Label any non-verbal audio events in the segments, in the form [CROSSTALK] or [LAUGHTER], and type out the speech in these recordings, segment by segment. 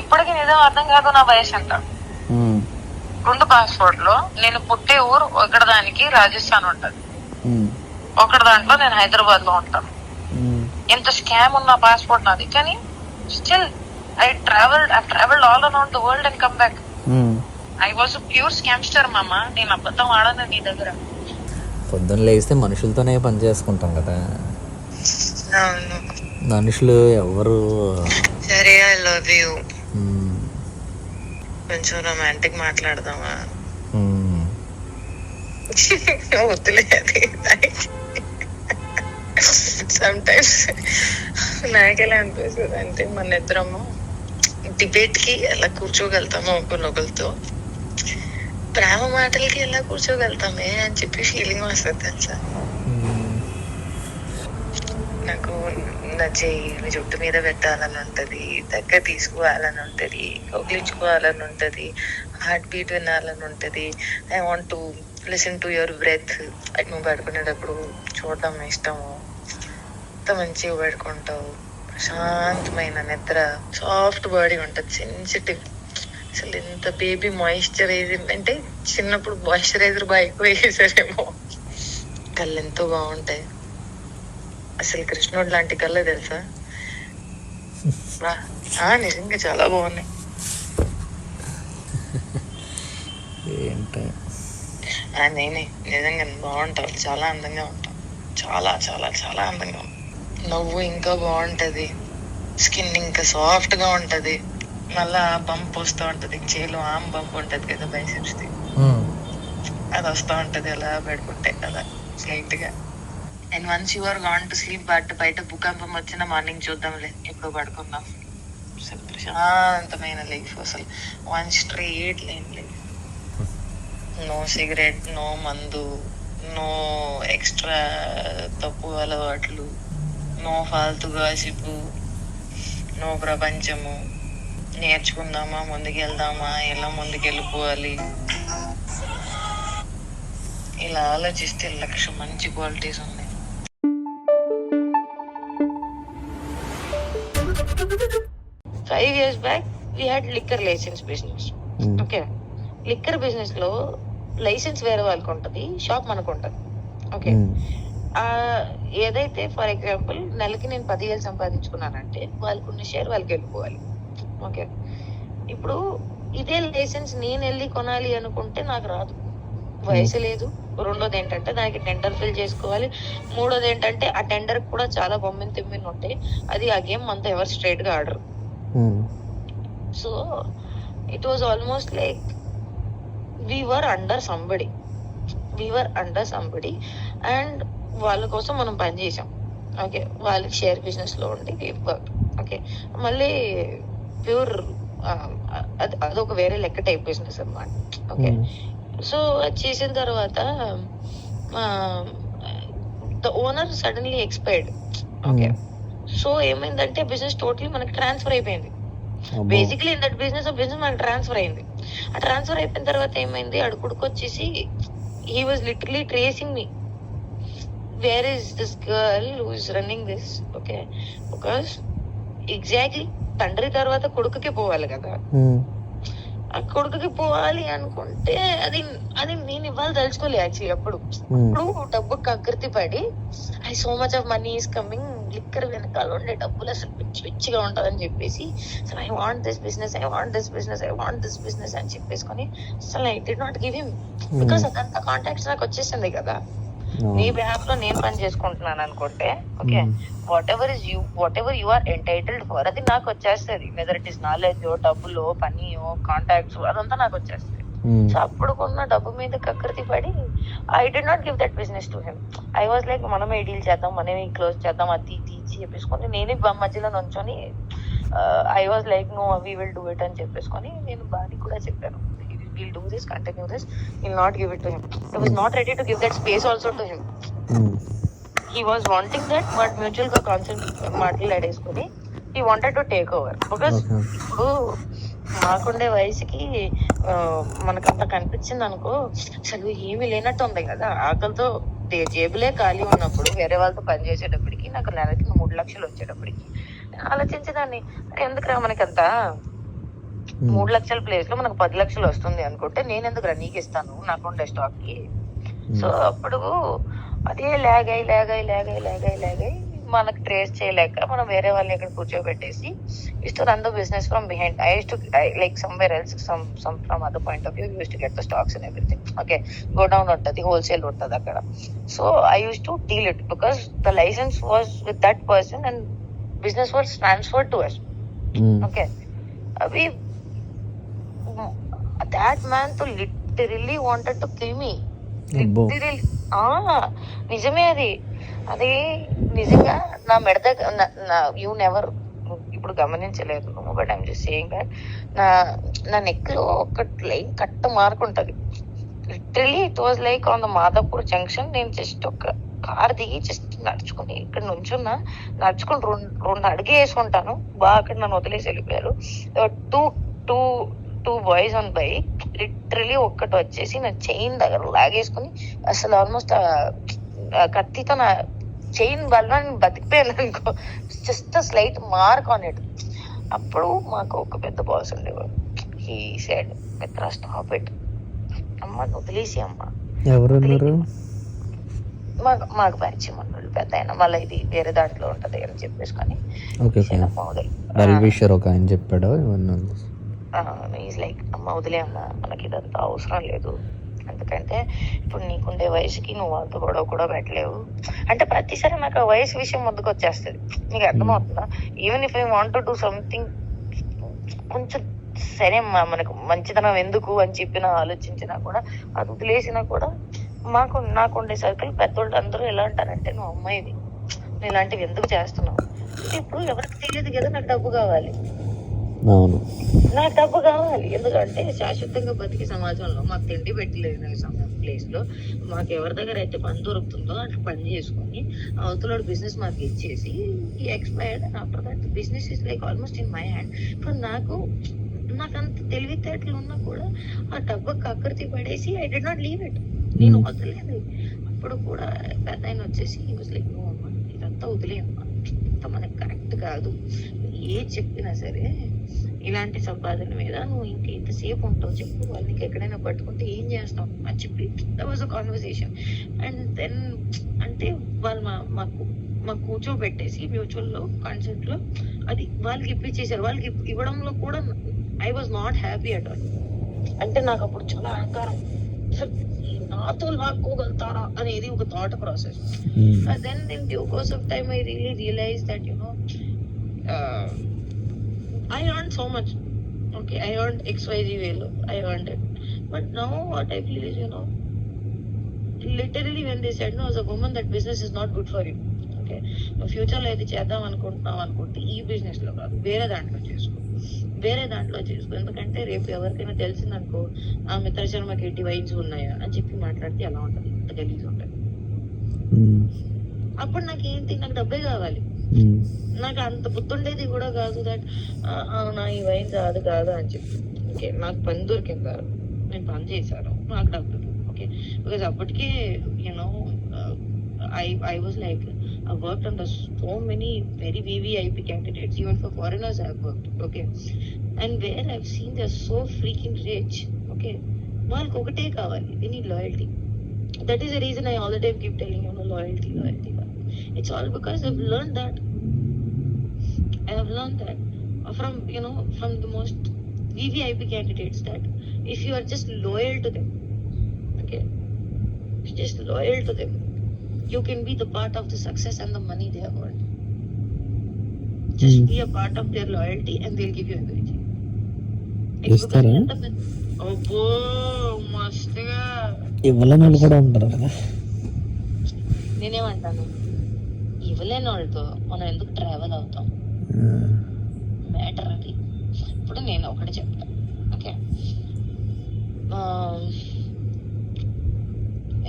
ఇప్పటికీ నిజం అర్థం కాదు నా వయసు ఎంత. రెండు పాస్పోర్ట్లో నేను పుట్టే ఊరు ఒకటి దానికి రాజస్థాన్ ఉంటది. ఒకటి దాంట్లో నేను హైదరాబాద్లో ఉంటాను ఎంత స్కామ్ ఉన్న పాస్పోర్ట్ నాది. కానీ still I travelled I travelled all around the world and come back. I was pure scamster మామ. నేను అబద్ధం ఆడను నీ దగ్గర. పొద్దున్న లేస్తే మనుషులతోనే పని చేసుకుంటాం కదా. మనుషులు ఎవరు? సరే ఐ లవ్ యూ కొంచెం రొమాంటిక్ మాట్లాడదామా? ఉమ్, వద్దులే అది సమ్ టైమ్స్ నాకెలా అనిపిస్తుంది అంటే మన ఇద్దరము డిబేట్కి ఎలా కూర్చోగలుగుతాము ఒకరినొకరితో ప్రేమ మాటలకి ఎలా కూర్చోగలుగుతామే అని చెప్పి ఫీలింగ్ వస్తుంది తెలుసా? నాకు నా చెయ్యి జుట్టు మీద పెట్టాలని ఉంటుంది దగ్గర తీసుకోవాలని ఉంటుంది కౌగిలించుకోవాలని ఉంటుంది హార్ట్ బీట్ వినాలని ఉంటుంది. I want to listen to your breath నువ్వు పడుకునేటప్పుడు చూడడం ఇష్టము. ఎంత మంచిగా పడుకుంటావు. ప్రశాంతమైన నిద్ర సాఫ్ట్ బాడీ ఉంటుంది సెన్సిటివ్ అసలు ఎంత బేబీ మాయిశ్చరైజర్ అంటే చిన్నప్పుడు మాయిశ్చరైజర్ బాగా ఎక్కువ వేసేసారేమో. కళ్ళు ఎంతో బాగుంటాయి. అసలు కృష్ణుడు లాంటి కళ్ళ తెలుసా? నిజంగా చాలా బాగున్నాయి. ఏంటి? నేనే నిజంగా బాగుంటావు చాలా అందంగా ఉంటావు చాలా చాలా చాలా అందంగా ఉంటావు నవ్వు ఇంకా బాగుంటది. స్కిన్ ఇంకా సాఫ్ట్గా ఉంటది. మళ్ళా బంప్ వస్తూ ఉంటది చేలో ఆమ్ బంప్ ఉంటది కదా బైసెప్స్ అది వస్తూ ఉంటది అలా పెట్టుకుంటే కదా లైట్గా and once you are gone to sleep but బయట భూకంపం వచ్చిన మార్నింగ్ చూద్దాంలే. ఎప్పుడు పడుకుందాం. అసలు ప్రశాంతమైన లైఫ్ అసలు. One straight line life no cigarette no మందు నో ఎక్స్ట్రా తప్పు అలవాట్లు నో ఫాల్తు గాసిపు నో ప్రపంచము. నేర్చుకుందామా ముందుకెళ్దామా ఎలా ముందుకెళ్ళిపోవాలి? ఇలా ఆలోచిస్తే లక్ష మంచి క్వాలిటీస్ ఉన్నాయి. Five years back we had liquor licence business okay liquor బిజినెస్లో లైసెన్స్ వేరే వాళ్ళకి ఉంటది షాప్ మనకు ఉంటది. ఓకే ఆ, ఏదైతే ఫర్ ఎగ్జాంపుల్ నెలకి నేను పదివేలు సంపాదించుకున్నానంటే వాళ్ళకు ఉన్న షేర్ వాళ్ళకి వెళ్ళిపోవాలి. ఓకే ఇప్పుడు ఇదే లైసెన్స్ నేను వెళ్ళి కొనాలి అనుకుంటే నాకు రాదు. వయసు లేదు. రెండోది ఏంటంటే దానికి టెండర్ ఫిల్ చేసుకోవాలి. మూడోది ఏంటంటే ఆ టెండర్ కూడా చాలా బొమ్మిన తిమ్మిన ఉంటాయి అది ఆ గేమ్ అంతా ఎవరు స్ట్రైట్గా ఆడరు. ఉమ్, so it was almost like we were under somebody we were under somebody and వాళ్ళ కోసం మనం పని చేసాం ఓకే వాళ్ళకి షేర్ బిజినెస్లో ఉండి ఓకే మళ్ళీ ప్యూర్ అది అదొక వేరే లెక్క టైప్ బిజినెస్ అన్నమాట. ఓకే సో అది చేసిన తర్వాత the owner suddenly expired okay so ఏమైందంటే బిజినెస్ టోటలీ మనకి ట్రాన్స్ఫర్ అయిపోయింది. Basically in that business business మనకి ట్రాన్స్ఫర్ అయింది. ఆ ట్రాన్స్ఫర్ అయిపోయిన తర్వాత ఏమైంది? అడు కొడుకు వచ్చేసి he was literally tracing me where is this girl who is running this okay because exactly తండ్రి తర్వాత కొడుకుకే పోవాలి కదా. ఆ కొడుకుకి పోవాలి అనుకుంటే అది అది నేను ఇవ్వాలి తలుచుకోలే యాక్చువల్లీ అప్పుడు ఉమ్, ఇప్పుడు డబ్బు కకృతి పడి I so much of money is coming liquor వెనకాల ఉండే డబ్బులు అసలు పిచ్చి పిచ్చిగా ఉంటుందని చెప్పేసి అసలు I want this business I want this business I want this business అని చెప్పేసుకొని అసలు I did not give him because అదంతా కాంటాక్ట్స్ నాకు వచ్చేసింది కదా. నీ బిహాఫ్లో నేను పని చేసుకుంటున్నాను అనుకుంటే okay Hmm. Whatever is you whatever you are entitled for అది నాకు వచ్చేస్తుంది. వెదర్ ఇట్ ఇస్ నాలెడ్జ్ డబ్బులో పనియో కాంటాక్ట్స్ అదంతా నాకు వచ్చేస్తుంది. సో అప్పుడు కొన్న డబ్బు మీద కకృతి పడి I did not give that business to him I was like మనమే డీల్ చేద్దాం మనమే క్లోజ్ చేద్దాం అది తీసి చెప్పేసుకొని నేనే మధ్యలో నుంచొని I was like no we will do it అని చెప్పేసుకొని నేను బాడీ కూడా చెప్పాను. Will do this continue this will not give it to him I was not ready to give that space also to him um, he was wanting that but మ్యూచువల్గా concept మాట్లాడేసుకొని he wanted to take over because okay ఇప్పుడు మాకుండే వయసుకి మనకంత కనిపించింది అనుకో అసలు ఏమీ లేనట్టు ఉంది కదా. ఆకలితో జేబులే ఖాళీ ఉన్నప్పుడు వేరే వాళ్ళతో పని చేసేటప్పటికి నాకు నెలకి మూడు లక్షలు వచ్చేటప్పటికి. నేను ఆలోచించేదాన్ని "అరే, ఎందుకురా మనకంత? మూడు లక్షల ప్లేస్లో మనకు పది లక్షలు వస్తుంది అనుకుంటే నేను ఎందుకు నీకు ఇస్తాను నాకుండే స్టాక్కి. సో అప్పుడు అదే లాగ్ అయి లాగ్ అయి లాగ్ అయి లాగ్ అయి లాగ్ అయి మనకు ట్రేస్ చేయలేక మనం వేరే వాళ్ళని ఇక్కడ కూర్చోబెట్టేసి is to run the business from behind I to like somewhere else some some from other point of view used to get the stocks and everything okay godown ఉంటుంది wholesale ఉంటుంది అక్కడ. So I used to deal it because the licence was with that person and business was transfer to us. Okay అవి that మ్యాన్తో literally wanted to kill me అబ్బో. నిజమే అది. అది నిజంగా నా మెడద యూ నెవర్ ఇప్పుడు గమనించలేదు. But I'm just saying that నా నా నెక్లో ఒక లైన్ కట్ట మార్క్ ఉంటది. Literally it was like on the Madhapur junction నేను జస్ట్ ఒక కార్ దిగి జస్ట్ నడుచుకుని ఇక్కడ నుంచున్నా. నడుచుకుని రెండు రెండు అడిగే వేసుకుంటాను. బాగా అక్కడ నన్ను వదిలేసి వెళ్ళిపోయారు. Two two two boys bike literally ఒక్కటి వచ్చేసి నా చైన్ దగ్గర లాగేసుకుని అసలు ఆల్మోస్ట్ కత్తితో నా చైన్ వల్ల నేను బతికిపోయాను అనుకో. Just slight mark on it అప్పుడు మాకు ఒక పెద్ద బాస్ ఉండేవాడు. He said Mitra stop it అమ్మ వదిలేసి అమ్మ. ఎవరు మాకు మాకు బ్యాచ్ మనోళ్ళు పెద్ద అయినా మళ్ళీ ఇది వేరే దాంట్లో ఉంటది అని చెప్పేసుకొని. విషర్ ఒక ఆయన చెప్పాడు ఈజ్ లైక్ అమ్మ వదిలే అమ్మ మనకి ఇదంతా అవసరం లేదు. ఎందుకంటే ఇప్పుడు నీకుండే వయసుకి నువ్వు వాళ్ళతో గొడవ కూడా పెట్టలేవు. అంటే ప్రతిసారి నాకు ఆ వయసు విషయం ముందుకు వచ్చేస్తుంది. నీకు అర్థమవుతుందా? Even if I want to something కొంచెం సరే మనకు మంచితనం ఎందుకు అని చెప్పిన ఆలోచించినా కూడా అది వదిలేసినా కూడా మాకు నాకుండే సర్కిల్ పెద్దోళ్ళు అందరూ ఎలా అంటారంటే నువ్వు అమ్మాయిది నువ్వు ఇలాంటివి ఎందుకు చేస్తున్నావు? ఇప్పుడు ఎవరికి తెలియదు కదా నాకు డబ్బు కావాలి. అవును. నాకు డబ్బు కావాలి. ఎందుకంటే శాశ్వతంగా బతికే సమాజంలో మాకు తిండి పెట్టలేదు ప్లేస్లో. మాకు ఎవరి దగ్గర అయితే పని దొరుకుతుందో అట్లా పని చేసుకొని అవతల బిజినెస్ మాకు ఇచ్చేసి expired after that business is like almost in my hand ఇప్పుడు నాకు నాకు అంత తెలివితేటలు ఉన్నా కూడా ఆ డబ్బు కకృతి పడేసి I did not leave it నేను Hmm. వదలేదు అప్పుడు కూడా పెద్ద ఆయన వచ్చేసి లైక్ ఇదంతా వదిలేయమ్మా. ఇంత మనకి కరెక్ట్ కాదు. ఏ చెప్పినా సరే ఇలాంటి సంపాదన మీద నువ్వు ఇంక ఎంతసేపు ఉంటావు చెప్పు. వాళ్ళు నీకు ఎక్కడైనా పట్టుకుంటే ఏం చేస్తావు? అని చెప్పి that was a conversation and then అంటే వాళ్ళు మా మాకు మాకు కూర్చోబెట్టేసి మ్యూచువల్లో లో అది వాళ్ళకి ఇప్పించేసారు వాళ్ళకి ఇవ్వడంలో కూడా I was not happy at all అంటే నాకు అప్పుడు చాలా అహంకారం. నాతో లాక్కోగలుగుతారా అనేది ఒక thought process of time, I really realized that you know, uh, I earned so much. Okay, I earned X Y Z value. I earned it. But now what I feel is you know, literally when they said no, as a woman, that business is not good for you. Okay నువ్వు ఫ్యూచర్లో అయితే చేద్దాం అనుకుంటున్నావు అనుకుంటే ఈ బిజినెస్లో కాదు వేరే దాంట్లో చేసుకో వేరే దాంట్లో చేసుకో. ఎందుకంటే రేపు ఎవరికైనా తెలిసిందనుకో ఆ మిత్ర శర్మకి ఎట్టి వైన్స్ ఉన్నాయా? అని చెప్పి మాట్లాడితే ఎలా ఉంటుంది? ఇంత గలీజ్ ఉంటుంది. అప్పుడు నాకు ఏంటి నాకు డబ్బే కావాలి. నాకు అంత గుర్తుండేది కూడా కాదు దట్ అవునా ఈ వైన్ కాదు కాదు? అని చెప్పి. ఓకే నాకు పని దొరికింది కాదు నేను పని చేశాను. నాకు డబ్బులు. ఓకే. బికాజ్ అప్పటికే you know I I was like I worked on the so many very VVIP candidates, even for foreigners I have worked, okay. And where I've seen they're so freaking rich, okay. వాళ్ళకి ఒకటే కావాలి they need loyalty. That is the reason I all the time keep telling you, know, loyalty, loyalty, loyalty. It's all because I've learned that. I have learned that from you know from the most VVIP candidates that if you are just loyal to them, okay, just loyal to them, you can be the part of the success and the money they have earned. Just Hmm. be a part of their loyalty and they'll give you everything. అబ్బో మస్తుగా ఇవ్వలేని కూడా ఉంటారు కదా నేనేమంటాను ఇవ్వలేని వాళ్ళతో మనం ఎందుకు ట్రావెల్ అవుతాం. మ్యాటర్ అది ఇప్పుడు నేను ఒకటి చెప్తా ఓకే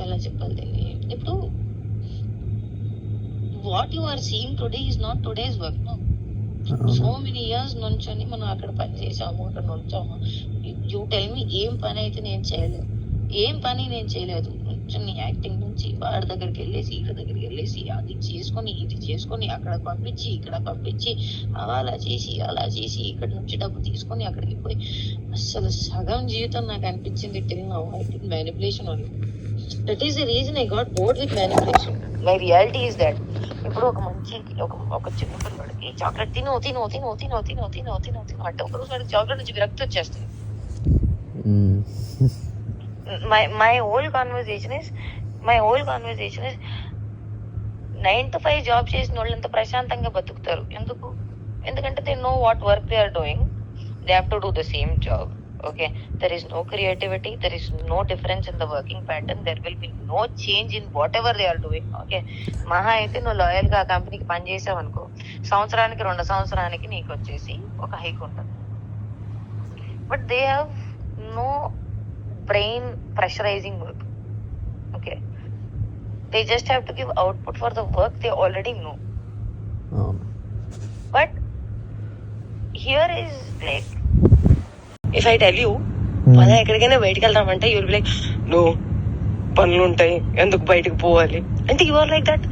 ఎలా చెప్పాలి దీన్ని ఇప్పుడు what you are seeing today is not today's work so అవును మెనీ ఇయర్స్ నుంచొని మనం అక్కడ పని చేసాము అక్కడ నుంచాము యూ టెల్ మీ ఏం పని అయితే నేను చేయలేదు. ఏం పని నేను చేయలేదు. కూర్చుని యాక్టింగ్ నుంచి వాడి దగ్గరికి వెళ్ళేసి వీడి దగ్గరికి వెళ్ళేసి అది చేసుకొని ఇది చేసుకొని అక్కడ పంపించి ఇక్కడ పంపించి అలా చేసి అలా చేసి ఇక్కడ నుంచి డబ్బు తీసుకొని అక్కడికి పోయి. అసలు సగం జీవితం నాకు అనిపించింది till now I did manipulation only that is the reason I got bored with manipulation my reality is that ఇప్పుడు ఒక మంచి ఒక ఒక చిన్న పిల్లవాడికి చాక్లెట్ తిను తిను తిను తిను తిను తిను తిను తిను అంటే ఒక రోజు వాడికి చాక్లెట్ నుంచి విరక్తి వచ్చేస్తుంది. My my whole conversation is my whole conversation is nine to five job చేసిన వాళ్ళు ఎంత ప్రశాంతంగా బతుకుతారు? ఎందుకు? ఎందుకంటే they know what work they are doing they have to do the same job okay? There is no creativity there is no difference in the working pattern there will be no change in whatever they are doing okay మహా అయితే నువ్వు లాయల్గా ఆ కంపెనీకి పనిచేసావు అనుకో సంవత్సరానికి రెండు సంవత్సరానికి నీకు వచ్చేసి ఒక హైక్ ఉంటుంది. But they have no brain pressurising work okay they just have to give output for the work they already know but here is like I tell you, Hmm. మనం ఎక్కడికైనా బయటకు వెళ్దామంటే యూల్ లైక్ నో పనులు ఉంటాయి ఎందుకు బయటకు పోవాలి? అంటే you are like that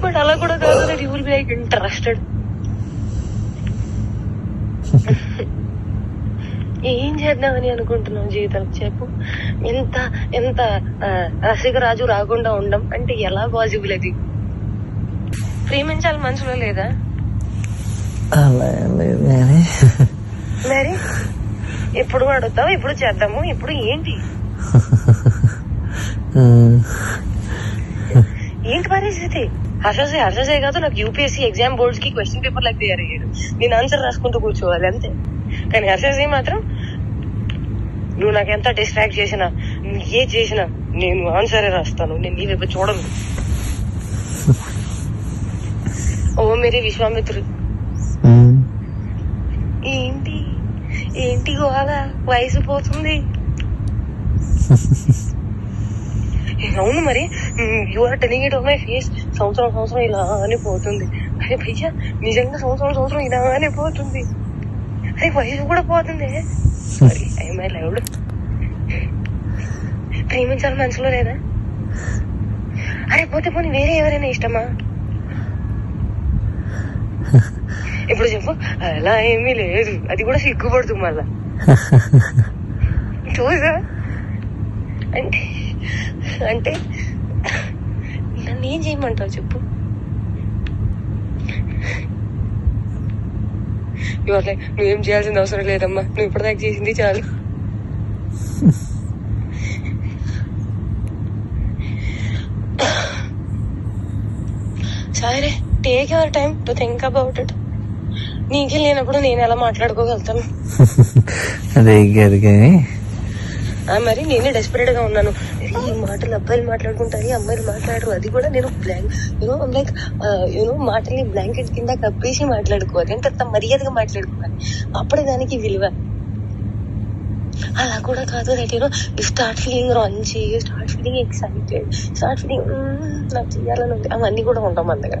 but అలా కూడా కాదు that you will be like interested ఏం చేద్దామని అనుకుంటున్నాం జీవితం? చెప్పు. ఎంత ఎంత ఆ, రసికరాజు రాకుండా ఉండం అంటే ఎలా పాసిబుల్ అది? ప్రేమించాలి మనసులో లేదా? అలా లేదు మరి ఎప్పుడు అడుగుతావు ఎప్పుడు చేద్దాము ఇప్పుడు ఏంటి? ఏంటి పరిస్థితి? హర్షసే హర్షసే కాదు నాకు యూపీఎస్సీ ఎగ్జామ్ బోర్డ్స్కి క్వశ్చన్ పేపర్ లాగా తయారు అయ్యాడు నేను ఆన్సర్ రాసుకుంటూ కూర్చోవాలి అంతే. కానీ హర్షసే మాత్రం నువ్వు నాకు ఎంత డిస్ట్రాక్ట్ చేసినా నువ్వు ఏ చేసినా నేను ఆన్సరే రాస్తాను నేను నీ వైపు చూడను. ఓ మేరీ విశ్వామిత్రుడు. ఏంటి గోవాల వయసు పోతుంది. [LAUGHS] అవును మరి. You are telling it of my face సంవత్సరం సంవత్సరం ఇలానే పోతుంది. అరే భయ్యా నిజంగా సంవత్సరం సంవత్సరం ఇలానే పోతుంది. అరే వయసు కూడా పోతుంది. సారీ ఐ మై లవ్డ్ ప్రేమించాలి మనసులో లేదా? అరే పోతే పోనీ వేరే ఎవరైనా ఇష్టమా? [LAUGHS] ఇప్పుడు చెప్పు? అలా ఏమీ లేదు. అది కూడా సిగ్గుపడుతుంది మళ్ళా. [LAUGHS] చూసా అంటే అంటే నన్ను ఏం చేయమంటావు చెప్పు? ఇవాళ నువ్వేం చేయాల్సిన అవసరం లేదమ్మా. నువ్వు ఇప్పటిదాకా చేసింది చాలు. సరే take your time to think about it నీకే లేనప్పుడు నేను ఎలా మాట్లాడుకోగలుగుతాను? అదే కాదు కానీ మరి నేనే డెస్పరేట్గా ఉన్నాను. ఈ మాటలు అబ్బాయిలు మాట్లాడుకుంటారు అమ్మాయిలు మాట్లాడరు. అది కూడా నేను blank you know like you know మాటల్ని బ్లాంకెట్ కింద కప్పేసి మాట్లాడుకోవాలి. అంటే అంత మర్యాదగా మాట్లాడుకోవాలి. అప్పుడే దానికి విలువ. అలా కూడా కాదు that you know start feeling raunchy start feeling excited start feeling నాకు చేయాలని ఉంది. అవన్నీ కూడా ఉంటాం మన దగ్గర.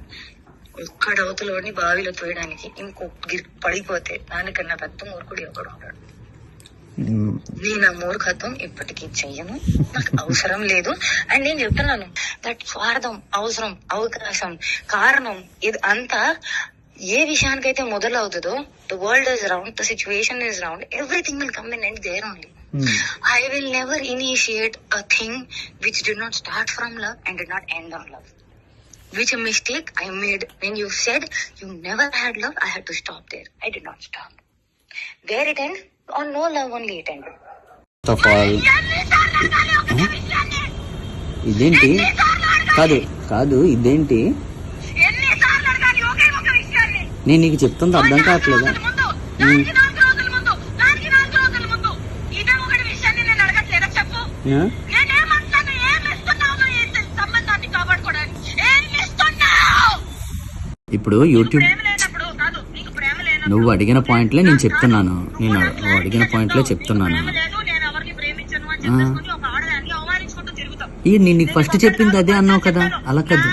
ఒక్కడ అవతలోని బావిలో తోయడానికి ఇంకో గిర్ పడిపోతే దానికన్నా పెద్ద మూర్ఖుడు ఒకడు ఉంటాడు. నేను ఆ మూర్ఖత్వం ఇప్పటికీ చెయ్యను నాకు అవసరం లేదు అండ్ నేను చెప్తున్నాను దట్ స్వార్థం అవసరం అవకాశం కారణం ఇది అంతా ఏ విషయానికైతే మొదలవుతుందో the world is round the situation is round everything will come in and there only I will never initiate a thing which did not start from love and did not end on love. Which a mistake I made when you said you never had love, I had to stop there. I did not stop. Where it end? On no love only it ended. Of all ఇదేంటి కాదు కాదు ఇదేంటి నేను నీకు చెప్తుంది అర్థం కావట్లేదా. ఇప్పుడు యూట్యూబ్ నువ్వు అడిగిన పాయింట్లే నేను చెప్తున్నాను. నేను నువ్వు అడిగిన పాయింట్లే చెప్తున్నాను. ఈ నేను నీకు ఫస్ట్ చెప్పింది అదే అన్నావు కదా అలా కాదు.